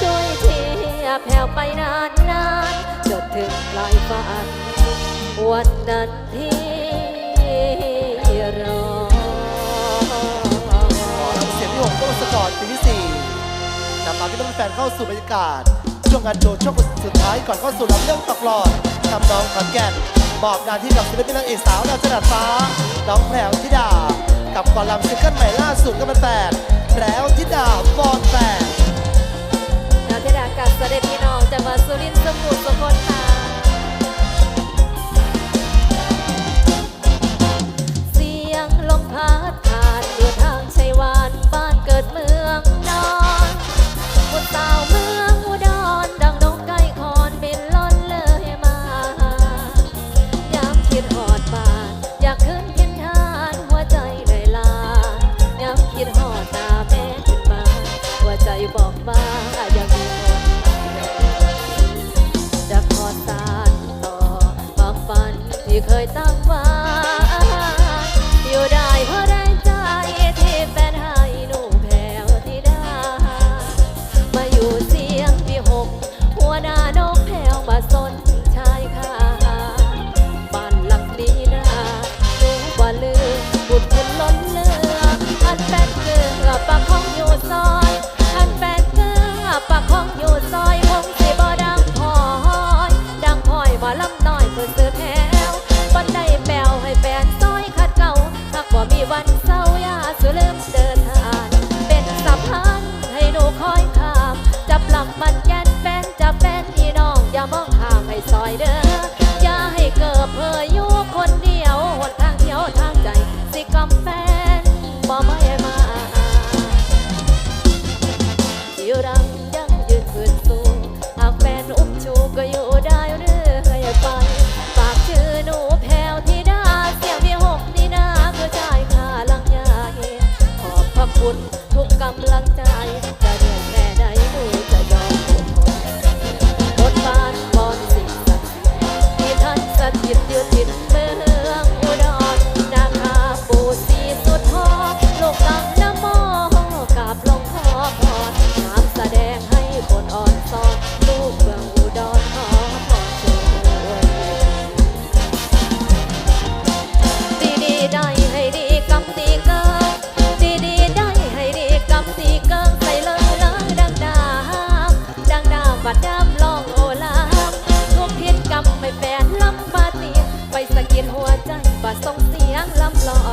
ช่วยเทียแผ่วไปนานนานจนถึงปลายฝันวันนั้นที่รอเสียงที่หกต้องสกอร์ปีที่สี่นำมาพี่ต้องแฟนเข้าสู่บรรยากาศช่วงงานโชว์ช่วงสุดท้ายก่อนเข้าสู่ลำเรื่องตกหลอดทำน้องขอนแก่นมอบหน้าที่กับศิลปินนางเอกสาวดาวจรัสฟ้า น้องแพรวธิดา กับก่อนลำซิงเกิลใหม่ล่าสุดก็เป็นแปด Liên dâm. เคยตั้ง คุณทุกกำลังใจ เปลี่ยนหัวใจบ่ส่งเสียงลำลอ